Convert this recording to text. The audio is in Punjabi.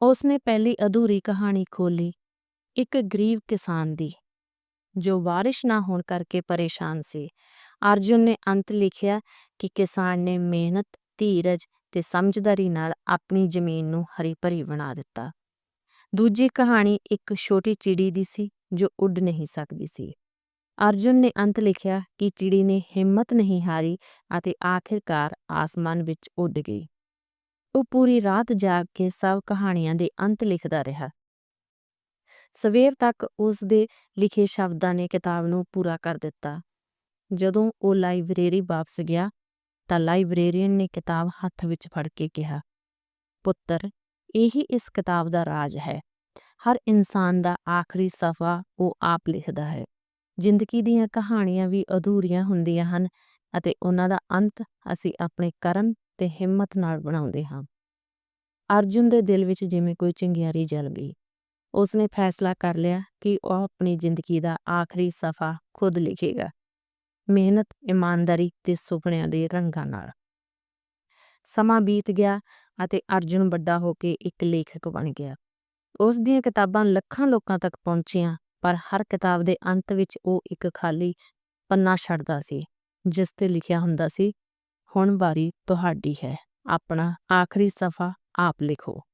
ਉਸਨੇ ਪਹਿਲੀ ਅਧੂਰੀ ਕਹਾਣੀ ਖੋਲੀ ਇੱਕ ਗਰੀਬ ਕਿਸਾਨ ਦੀ, ਜੋ ਬਾਰਿਸ਼ ਨਾ ਹੋਣ ਕਰਕੇ ਪਰੇਸ਼ਾਨ ਸੀ। ਅਰਜੁਨ ਨੇ ਅੰਤ ਲਿਖਿਆ ਕਿ ਕਿਸਾਨ ਨੇ ਮਿਹਨਤ, ਧੀਰਜ ਤੇ ਸਮਝਦਾਰੀ ਨਾਲ ਆਪਣੀ ਜ਼ਮੀਨ ਨੂੰ ਹਰੀ ਭਰੀ ਬਣਾ ਦਿੱਤਾ। ਦੂਜੀ ਕਹਾਣੀ ਇੱਕ ਛੋਟੀ ਚਿੜੀ ਦੀ ਸੀ, ਜੋ ਉੱਡ ਨਹੀਂ ਸਕਦੀ ਸੀ। ਅਰਜੁਨ ਨੇ ਅੰਤ ਲਿਖਿਆ ਕਿ ਚਿੜੀ ਨੇ ਹਿੰਮਤ ਨਹੀਂ ਹਾਰੀ ਅਤੇ ਆਖਿਰਕਾਰ ਆਸਮਾਨ ਵਿੱਚ ਉੱਡ ਗਈ। ਉਹ ਪੂਰੀ ਰਾਤ ਜਾਗ ਕੇ ਸਭ ਕਹਾਣੀਆਂ ਦੇ ਅੰਤ ਲਿਖਦਾ ਰਿਹਾ। ਸਵੇਰ ਤੱਕ ਉਸ ਦੇ ਲਿਖੇ ਸ਼ਬਦਾਂ ਨੇ ਕਿਤਾਬ ਨੂੰ ਪੂਰਾ ਕਰ ਦਿੱਤਾ। ਜਦੋਂ ਉਹ ਲਾਇਬ੍ਰੇਰੀ ਵਾਪਸ ਗਿਆ, ਤਾਂ ਲਾਇਬ੍ਰੇਰੀਅਨ ਨੇ ਕਿਤਾਬ ਹੱਥ ਵਿੱਚ ਫੜ ਕੇ ਕਿਹਾ, ਪੁੱਤਰ, ਇਹੀ ਇਸ ਕਿਤਾਬ ਦਾ ਰਾਜ ਹੈ। ਹਰ ਇਨਸਾਨ ਦਾ ਆਖਰੀ ਸਫ਼ਾ ਉਹ ਆਪ ਲਿਖਦਾ ਹੈ। ਜ਼ਿੰਦਗੀ ਦੀਆਂ ਕਹਾਣੀਆਂ ਵੀ ਅਧੂਰੀਆਂ ਹੁੰਦੀਆਂ ਹਨ ਅਤੇ ਉਹਨਾਂ ਦਾ ਅੰਤ ਅਸੀਂ ਆਪਣੇ ਕਰਮ ਤੇ ਹਿੰਮਤ ਨਾਲ ਬਣਾਉਂਦੇ ਹਾਂ। ਅਰਜੁਨ ਦੇ ਦਿਲ ਵਿੱਚ ਜਿਵੇਂ ਕੋਈ ਚਿੰਗਿਆਰੀ ਜਲ ਗਈ। ਉਸਨੇ ਫੈਸਲਾ ਕਰ ਲਿਆ ਕਿ ਉਹ ਆਪਣੀ ਜ਼ਿੰਦਗੀ ਦਾ ਆਖਰੀ ਸਫ਼ਾ ਖੁਦ ਲਿਖੇਗਾ। ਮਿਹਨਤ, ਇਮਾਨਦਾਰੀ ਤੇ ਸੁਪਨਿਆਂ ਦੇ ਰੰਗਾਂ ਨਾਲ। ਸਮਾਂ ਬੀਤ ਗਿਆ ਅਤੇ ਅਰਜੁਨ ਵੱਡਾ ਹੋ ਕੇ ਇੱਕ ਲੇਖਕ ਬਣ ਗਿਆ। ਉਸ ਦੀਆਂ ਕਿਤਾਬਾਂ ਲੱਖਾਂ ਲੋਕਾਂ ਤੱਕ ਪਹੁੰਚੀਆਂ, ਪਰ ਹਰ ਕਿਤਾਬ ਦੇ ਅੰਤ ਵਿੱਚ ਉਹ ਇੱਕ ਖਾਲੀ ਪੰਨਾ ਛੱਡਦਾ ਸੀ, ਜਿਸ ਤੇ ਲਿਖਿਆ ਹੁੰਦਾ ਸੀ ਹੁਣ ਵਾਰੀ ਤੁਹਾਡੀ ਹੈ। ਆਪਣਾ ਆਖਰੀ ਸਫ਼ਾ ਆਪ ਲਿਖੋ।